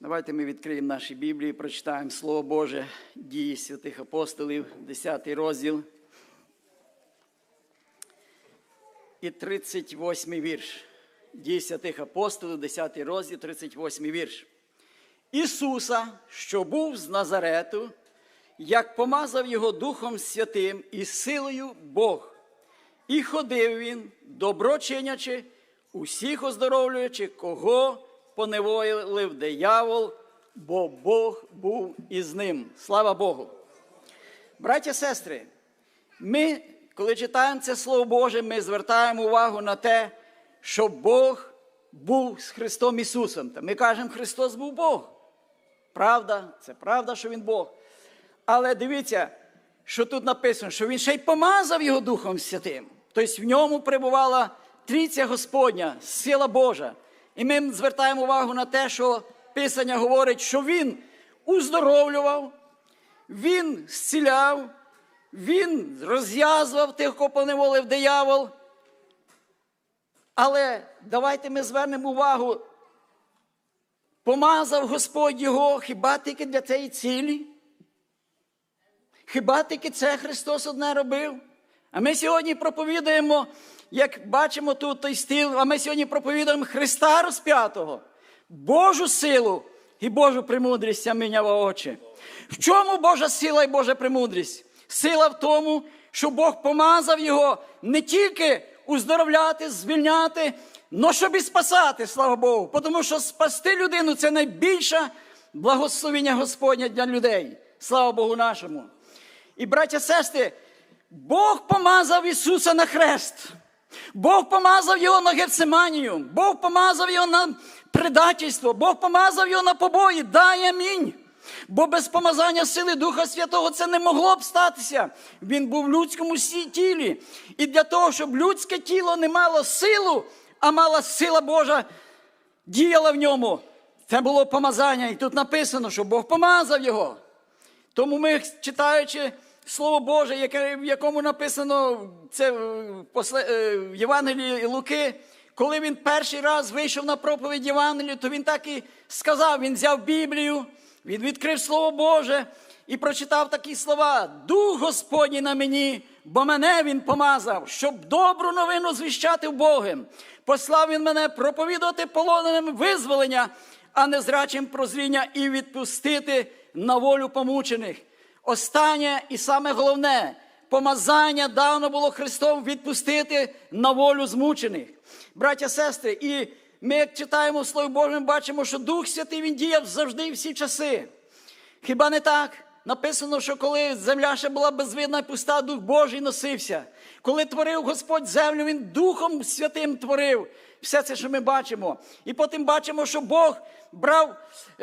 Давайте ми відкриємо наші Біблії, прочитаємо Слово Боже, дії святих апостолів, 10 розділ. І 38 вірш. Дії святих апостолів, 10 розділ, 38 вірш. Ісуса, що був з Назарету, як помазав його Духом Святим і силою Бог. І ходив він, добро чинячи, усіх оздоровлюючи, кого поневолив диявол, бо Бог був із ним. Слава Богу. Браття сестри, ми, коли читаємо це Слово Боже, ми звертаємо увагу на те, що Бог був з Христом Ісусом. Та ми кажемо, Христос був Бог. Правда, це правда, що Він Бог. Але дивіться, що тут написано, що Він ще й помазав його Духом Святим. Тобто в ньому перебувала трійця Господня, сила Божа. І ми звертаємо увагу на те, що Писання говорить, що Він уздоровлював, Він зціляв, Він розв'язував тих, кого поневолив диявол. Але давайте ми звернемо увагу, помазав Господь його хіба тільки для цієї цілі? Хіба тільки це Христос одне робив? А ми сьогодні проповідуємо, як бачимо тут той стіл, а ми сьогодні проповідуємо Христа розп'ятого, Божу силу і Божу премудрість амінява очі. В чому Божа сила і Божа премудрість? Сила в тому, що Бог помазав його не тільки уздоровляти, звільняти, але щоб і спасати, слава Богу. Тому що спасти людину це найбільше благословення Господня для людей. Слава Богу нашому. І, браття сестри, Бог помазав Ісуса на хрест. Бог помазав його на Гефсиманію, Бог помазав його на предательство, Бог помазав його на побої. Дай амінь. Бо без помазання сили Духа Святого це не могло б статися. Він був в людському тілі. І для того, щоб людське тіло не мало силу, а мала сила Божа діяла в ньому. Це було помазання. І тут написано, що Бог помазав його. Тому ми, читаючи Слово Боже, яке, в якому написано це в Євангелії Луки, коли він перший раз вийшов на проповідь Євангелію, то він так і сказав: він взяв Біблію, він відкрив Слово Боже і прочитав такі слова: Дух Господній на мені, бо мене Він помазав, щоб добру новину звіщати в Богом. Послав він мене проповідувати полоненим визволення, а не зрачим прозріння і відпустити на волю помучених. Останнє і саме головне помазання дано було Христом відпустити на волю змучених. Браття, сестри, і ми, як читаємо в Слові Божому, бачимо, що Дух Святий Він діяв завжди і всі часи. Хіба не так? Написано, що коли земля ще була безвидна і пуста, Дух Божий носився. Коли творив Господь землю, Він Духом Святим творив. Все це, що ми бачимо. І потім бачимо, що Бог брав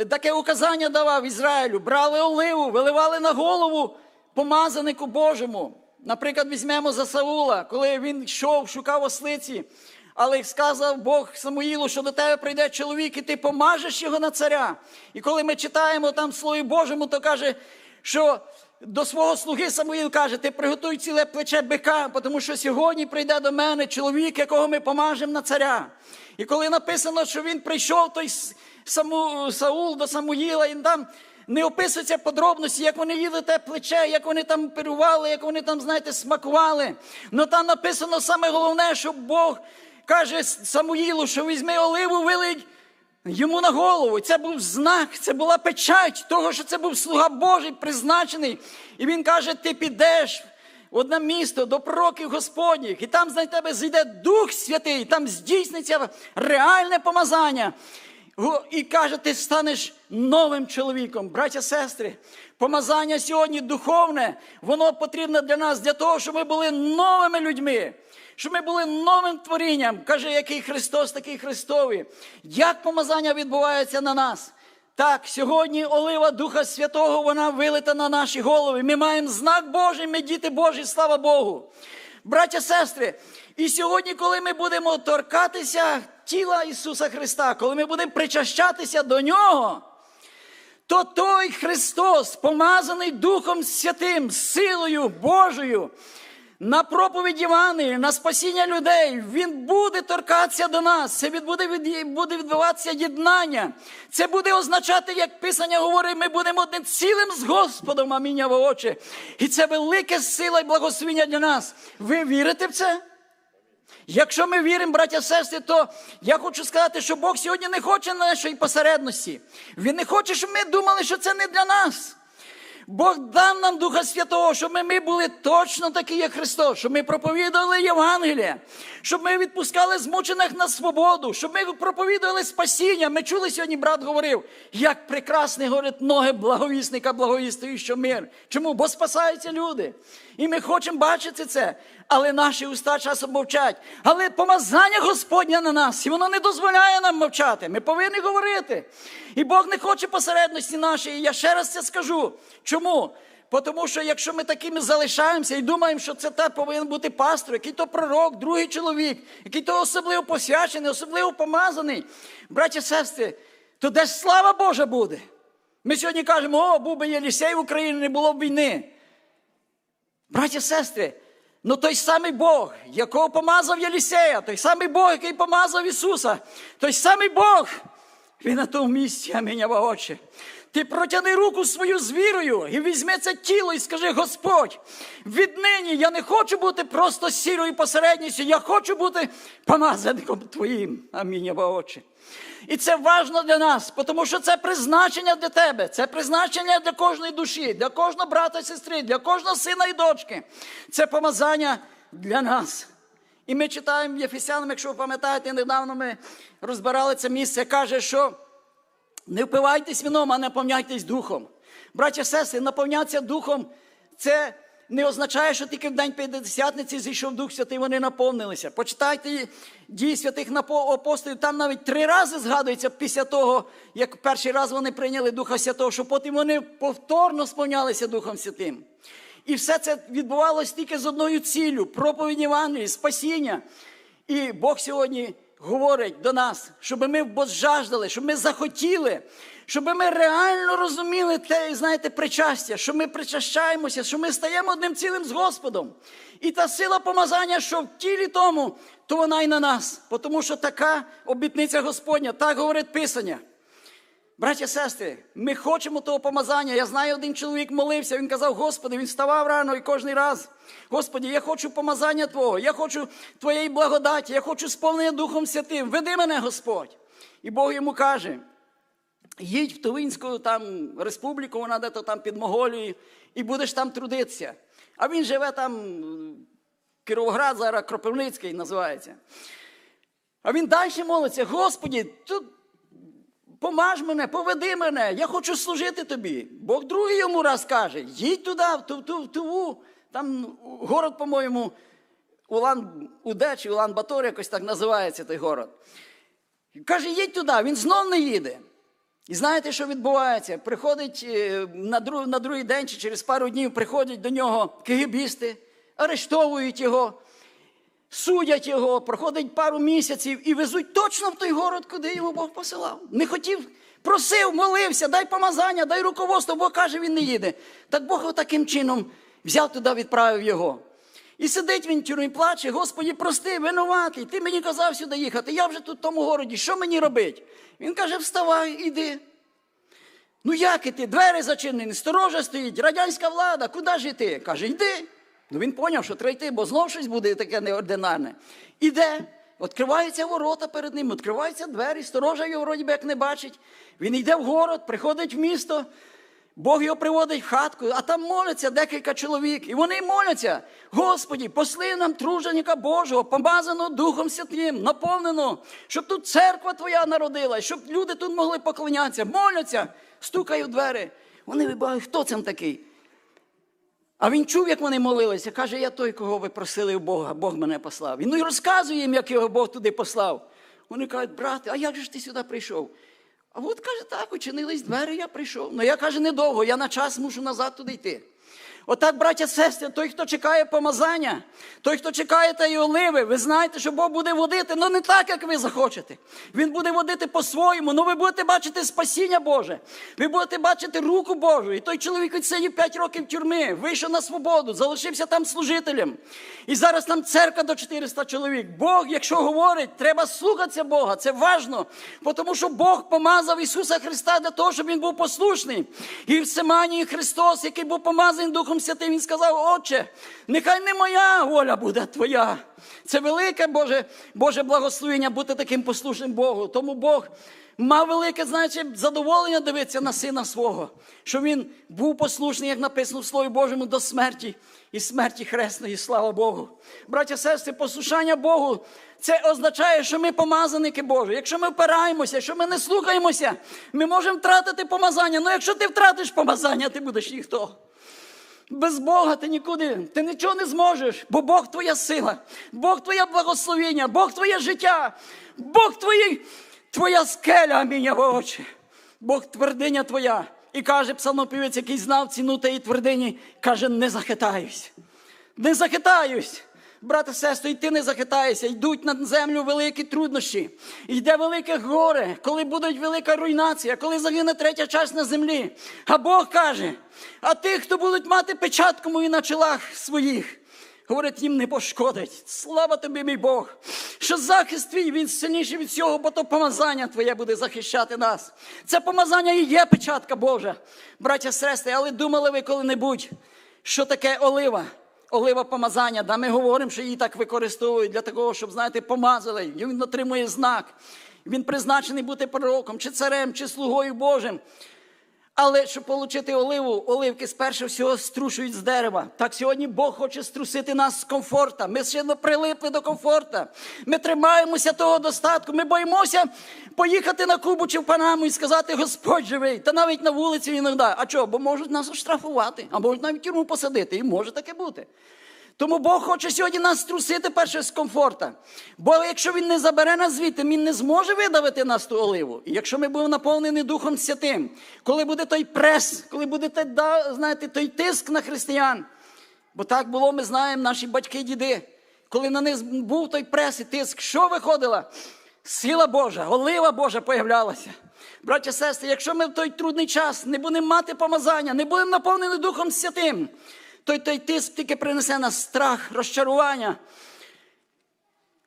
таке указання давав Ізраїлю, брали оливу, виливали на голову помазанику Божому. Наприклад, візьмемо за Саула, коли він йшов, шукав ослиці, але сказав Бог Самуїлу, що до тебе прийде чоловік, і ти помажеш його на царя. І коли ми читаємо там Слові Божому, то каже, що до свого слуги Самуїл каже, ти приготуй ціле плече бика, тому що сьогодні прийде до мене чоловік, якого ми помажемо на царя. І коли написано, що він прийшов, той Саму, Саул до Самуїла, і там не описуються подробності, як вони їли те плече, як вони там оперували, як вони там, знаєте, смакували. Ну там написано саме головне, що Бог каже Самуїлу, що візьми оливу, вилить йому на голову. Це був знак, це була печать того, що це був слуга Божий призначений. І він каже: ти підеш одне місто до пророків Господніх, і там на тебе зійде Дух Святий, там здійсниться реальне помазання. І каже, ти станеш новим чоловіком, браття, сестри. Помазання сьогодні духовне, воно потрібно для нас, для того, щоб ми були новими людьми, щоб ми були новим творінням. Каже, який Христос, такий Христовий. Як помазання відбувається на нас? Так, сьогодні олива Духа Святого, вона вилита на наші голови. Ми маємо знак Божий, ми діти Божі, слава Богу. Браття, сестри, і сьогодні, коли ми будемо торкатися тіла Ісуса Христа, коли ми будемо причащатися до Нього, то той Христос, помазаний Духом Святим, силою Божою, на проповідь Євангелії, на спасіння людей, він буде торкатися до нас. Це буде, буде відбуватися єднання. Це буде означати, як Писання говорить, ми будемо одним цілим з Господом, амінь, очі. І це велика сила і благословення для нас. Ви вірите в це? Якщо ми віримо, браття сестри, то я хочу сказати, що Бог сьогодні не хоче нашої посередності. Він не хоче, щоб ми думали, що це не для нас. Бог дав нам Духа Святого, щоб ми, ми були точно такі, як Христос, щоб ми проповідували Євангелія, щоб ми відпускали змучених на свободу, щоб ми проповідували спасіння. Ми чули сьогодні, брат говорив, як прекрасний говорить ноги благовісника, благовістують, що мир. Чому? Бо спасаються люди. І ми хочемо бачити це. Але наші уста часом мовчать. Але помазання Господня на нас, і воно не дозволяє нам мовчати. Ми повинні говорити. І Бог не хоче посередності нашої. І я ще раз це скажу. Чому? Тому що якщо ми такими залишаємося і думаємо, що це те повинен бути пастор, який то пророк, другий чоловік, який то особливо посвячений, особливо помазаний, браті сестри, то де ж слава Божа буде? Ми сьогодні кажемо, о, був би Єлісей в Україні, не було б війни. Браті сестри, ну той самий Бог, якого помазав Єлісея, той самий Бог, який помазав Ісуса, той самий Бог, Він на тому місці, амінь, очі. Ти протяни руку свою з вірою і візьми це тіло і скажи, Господь, віднині я не хочу бути просто сірою посередністю, я хочу бути помазаником Твоїм. Амінь, очі. І це важливо для нас, тому що це призначення для тебе, це призначення для кожної душі, для кожного брата і сестри, для кожного сина і дочки. Це помазання для нас. І ми читаємо Єфесянам, якщо ви пам'ятаєте, недавно ми розбирали це місце, каже, що не впивайтесь вином, а наповняйтесь духом. Браття сестри, наповнятися духом це не означає, що тільки в день П'ятдесятниці зійшов Дух Святий, вони наповнилися. Почитайте дії святих апостолів, там навіть три рази згадується після того, як перший раз вони прийняли Духа Святого, що потім вони повторно сповнялися Духом Святим. І все це відбувалося тільки з одною ціллю проповідь Євангелії, спасіння. І Бог сьогодні говорить до нас, щоб ми возжаждали, щоб ми захотіли, щоб ми реально розуміли те, знаєте, причастя, що ми причащаємося, що ми стаємо одним цілим з Господом. І та сила помазання, що в тілі тому, то вона і на нас. Тому що така обітниця Господня, так говорить Писання. Браття, сестри, ми хочемо того помазання. Я знаю, один чоловік молився, він казав, Господи, він вставав рано і кожен раз. Господи, я хочу помазання Твого, я хочу Твоєї благодаті, я хочу сповнення Духом Святим. Веди мене, Господь. І Бог йому каже: їдь в Тувинську там республіку, вона де-то там під Моголією, і будеш там трудитися. А він живе там, Кіровоград, зараз Кропивницький називається. А він далі молиться, Господі, тут помаж мене, поведи мене, я хочу служити тобі. Бог другий йому раз каже: їдь туди, в ту, ту, Туву, там город, по-моєму, Улан Уде чи Улан Батор, якось так називається той город. Каже, їдь туди, він знов не їде. І знаєте, що відбувається? Приходить е, на, друг, на другий день чи через пару днів приходять до нього кигибісти, арештовують його, судять його, проходить пару місяців і везуть точно в той город, куди його Бог посилав. Не хотів, просив, молився, дай помазання, дай руководство, Бог каже, він не їде. Так Бог таким чином взяв туди, відправив його. І сидить він тюрмі, плаче, Господі, прости, винуватий, ти мені казав сюди їхати, я вже тут в тому городі, що мені робити? Він каже, вставай, іди. Ну як іти? Двері зачинені, сторожа стоїть, радянська влада, куди ж іти? Каже, йди. Ну він зрозумів, що треба йти, бо знов щось буде таке неординарне. Іде, відкриваються ворота перед ним, відкриваються двері, сторожа його вроді би як не бачить. Він йде в город, приходить в місто. Бог його приводить в хатку, а там моляться декілька чоловік. І вони моляться. Господі, посли нам труженика Божого, помазаного Духом Святим, наповнено, щоб тут церква твоя народила, щоб люди тут могли поклонятися. Моляться, стукають в двері. Вони вибагають, хто це такий? А він чув, як вони молилися. Каже, я той, кого ви просили у Бога, Бог мене послав. І ну і розказує їм, як його Бог туди послав. Вони кажуть, брате, а як же ж ти сюди прийшов? А от каже, так, учинились двері, я прийшов. Ну я каже, недовго, я на час мушу назад туди йти. Отак, браття, сестри, той, хто чекає помазання, той, хто чекає тієї оливи, ви знаєте, що Бог буде водити, але не так, як ви захочете. Він буде водити по-своєму, але ви будете бачити спасіння Боже. Ви будете бачити руку Божу. І той чоловік відсидів 5 років тюрми, вийшов на свободу, залишився там служителем. І зараз там церква до 400 чоловік. Бог, якщо говорить, треба слухатися Бога. Це важно, тому що Бог помазав Ісуса Христа для того, щоб Він був послушний. І в Семанії Христос, який був помазаний Духом Святим, Він сказав, Отче, нехай не моя воля буде Твоя. Це велике Боже, Боже благословення бути таким послушним Богу. Тому Бог мав велике, знаєте, задоволення дивитися на сина свого, що він був послушний, як написано в Слові Божому, до смерті і смерті хресної, слава Богу. Браття, сестри, послушання Богу. Це означає, що ми помазаники Божі. Якщо ми впираємося, якщо ми не слухаємося, ми можемо втратити помазання. Ну якщо ти втратиш помазання, ти будеш ніхто. Без Бога ти нікуди, ти нічого не зможеш, бо Бог твоя сила, Бог твоє благословення, Бог твоє життя, Бог твої, твоя скеля, амінь, очі. Бог твердиня твоя. І каже псалмопівець, який знав ціну тієї твердині, каже, не захитаюсь. Не захитаюсь. Брате, сестри, і ти не захитаєшся, йдуть на землю великі труднощі, йде велике горе, коли буде велика руйнація, коли загине третя часть на землі. А Бог каже: а тих, хто будуть мати печатку мою на челах своїх, говорить, їм не пошкодить. Слава тобі, мій Бог, що захист твій він сильніший від всього, бо то помазання твоє буде захищати нас. Це помазання і є печатка Божа, браття сестри, але думали ви коли-небудь, що таке олива? Олива помазання, да ми говоримо, що її так використовують для того, щоб, знаєте, помазали. І Він отримує знак. Він призначений бути пророком, чи царем, чи слугою Божим. Але щоб отримати оливу, оливки спершу всього струшують з дерева. Так сьогодні Бог хоче струсити нас з комфорта. Ми ще прилипли до комфорта. Ми тримаємося того достатку. Ми боїмося поїхати на Кубу чи в Панаму і сказати, Господь живий. Та навіть на вулиці іноді. А чого? Бо можуть нас оштрафувати, а можуть навіть тюрму посадити. І може таке бути. Тому Бог хоче сьогодні нас струсити перше з комфорта. Бо якщо Він не забере нас звідти, Він не зможе видавити нас ту оливу. І якщо ми будемо наповнені Духом Святим, коли буде той прес, коли буде той, знаєте, той тиск на християн. Бо так було, ми знаємо, наші батьки діди. Коли на них був той прес і тиск, що виходила? Сила Божа, олива Божа появлялася. Браття сестри, якщо ми в той трудний час не будемо мати помазання, не будемо наповнені Духом Святим той той тиск тільки принесе нас страх, розчарування.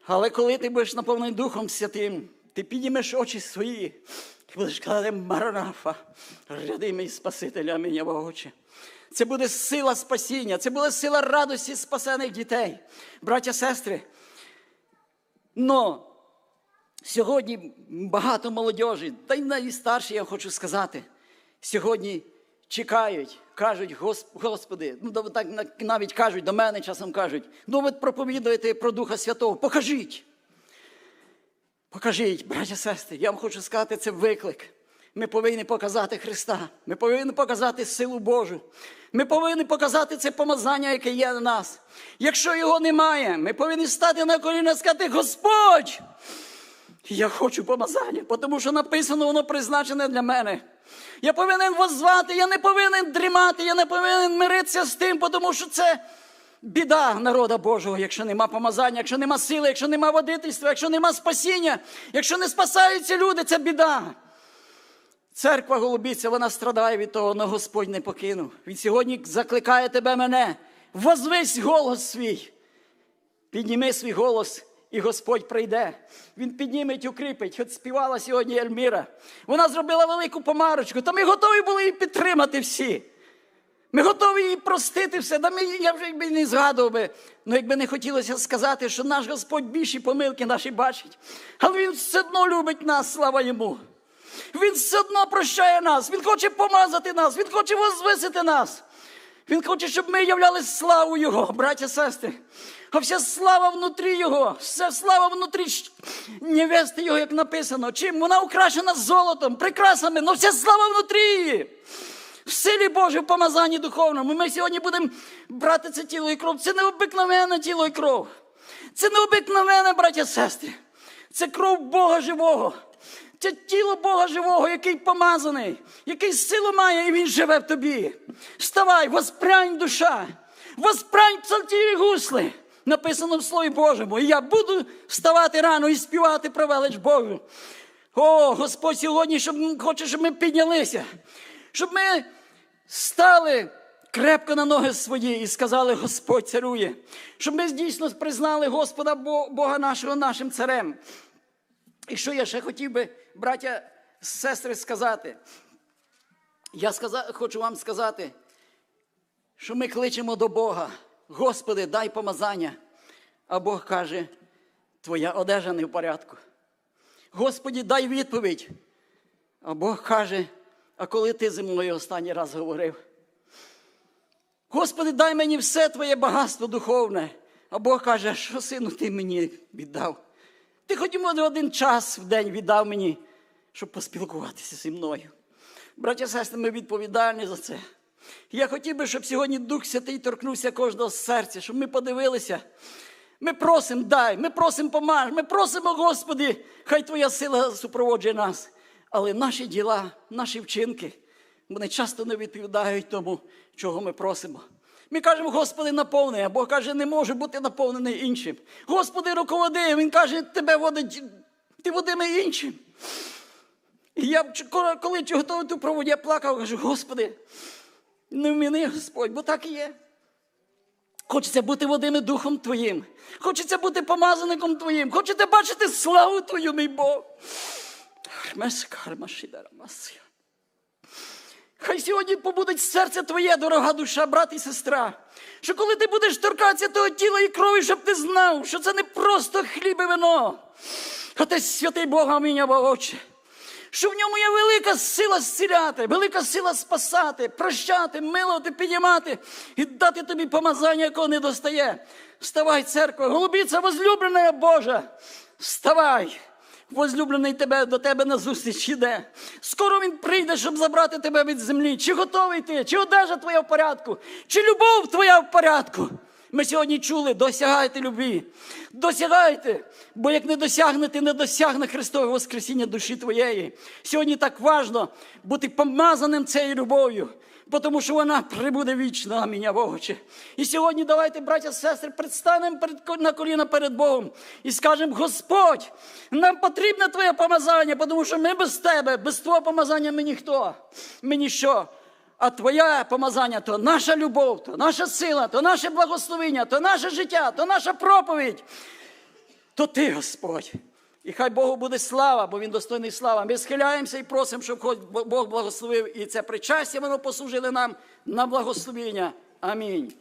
Але коли ти будеш наповнений Духом Святим, ти піднімеш очі свої і будеш казати Маранафа, ряди мій Спасителя, в очі. Це буде сила спасіння, це буде сила радості спасених дітей, браття, сестри. Но сьогодні багато молодежі, та й найстарші, я хочу сказати, сьогодні чекають, кажуть, Господи, ну так навіть кажуть, до мене часом кажуть, ну ви проповідуєте про Духа Святого, покажіть. Покажіть, браття сестри, я вам хочу сказати, це виклик. Ми повинні показати Христа. Ми повинні показати силу Божу. Ми повинні показати це помазання, яке є на нас. Якщо його немає, ми повинні стати на коліна і сказати, Господь! Я хочу помазання, тому що написано, воно призначене для мене. Я повинен вас звати, я не повинен дрімати, я не повинен миритися з тим, тому що це біда народа Божого, якщо нема помазання, якщо нема сили, якщо нема водительства, якщо нема спасіння, якщо не спасаються люди, це біда. Церква голубіця, вона страдає від того, але Господь не покинув. Він сьогодні закликає тебе мене. Возвись голос свій. Підніми свій голос і Господь прийде. Він підніметь, укріпить. От співала сьогодні Ельміра. Вона зробила велику помарочку, та ми готові були її підтримати всі. Ми готові її простити все. Да ми, я вже якби не згадував би, ну якби не хотілося сказати, що наш Господь більші помилки наші бачить. Але Він все одно любить нас, слава йому. Він все одно прощає нас, Він хоче помазати нас, Він хоче возвисити нас. Він хоче, щоб ми являли славу Його, браття сестри. А вся слава внутрі Його, вся слава внутрі невести Його, як написано. Чим вона украшена золотом, прикрасами, але вся слава внутрі її. В силі Божій, в помазанні духовному. Ми сьогодні будемо брати це тіло і кров. Це не обикновенне тіло і кров. Це не обикновенне, браття сестри. Це кров Бога живого. Це тіло Бога живого, який помазаний, який силу має, і він живе в тобі. Вставай, воспрянь душа, воспрянь псалтірі гусли. Написано в Слові Божому. І я буду вставати рано і співати про велич Богу. О, Господь сьогодні щоб, хоче, щоб ми піднялися, щоб ми стали крепко на ноги свої і сказали, Господь царує, щоб ми дійсно признали Господа Бога нашого нашим царем. І що я ще хотів би, браття, сестри, сказати? Я сказа, хочу вам сказати, що ми кличемо до Бога. Господи, дай помазання. А Бог каже, твоя одежа не в порядку. Господі, дай відповідь. А Бог каже, а коли ти зі мною останній раз говорив? Господи, дай мені все твоє багатство духовне. А Бог каже, що сину ти мені віддав? Ти хоч один час в день віддав мені, щоб поспілкуватися зі мною. Браття сестри, ми відповідальні за це. Я хотів би, щоб сьогодні Дух Святий торкнувся кожного серця, щоб ми подивилися. Ми просимо, дай, ми просимо помаж, ми просимо, Господи, хай Твоя сила супроводжує нас. Але наші діла, наші вчинки, вони часто не відповідають тому, чого ми просимо. Ми кажемо, Господи, наповни, а Бог каже, не може бути наповнений іншим. Господи, руководи, Він каже, тебе водить, ти водиме іншим. І я коли- готовий ту проводь, я плакав, кажу, Господи, не вміни, Господь, бо так і є. Хочеться бути водими Духом Твоїм. Хочеться бути помазаником Твоїм. Хочете бачити славу Твою, мій Бог. Хай сьогодні побудить серце твоє, дорога душа, брат і сестра. Що коли ти будеш торкатися того тіла і крові, щоб ти знав, що це не просто хліб і вино. Отець святий Бога, амінь, або Отче. Що в ньому є велика сила зціляти, велика сила спасати, прощати, милувати, підіймати і дати тобі помазання, якого не достає. Вставай, церква, голубіця возлюблена Божа. Вставай. Возлюблений тебе до тебе на зустріч іде. Скоро він прийде, щоб забрати тебе від землі. Чи готовий ти? Чи одежа твоя в порядку? Чи любов твоя в порядку? Ми сьогодні чули, досягайте любві. Досягайте, бо як не досягнете, не досягне Христове Воскресіння душі твоєї. Сьогодні так важно бути помазаним цією любов'ю, тому що вона прибуде вічно, амінь, Богоче. І сьогодні давайте, браття, сестри, предстанемо на коліна перед Богом і скажемо, Господь, нам потрібне Твоє помазання, тому що ми без Тебе, без Твого помазання ми ніхто. Ми ніщо. А Твоє помазання то наша любов, то наша сила, то наше благословення, то наше життя, то наша проповідь. То ти, Господь. І хай Богу буде слава, бо Він достойний слава. Ми схиляємося і просимо, щоб хоч Бог благословив і це причастя воно послужили нам на благословення. Амінь.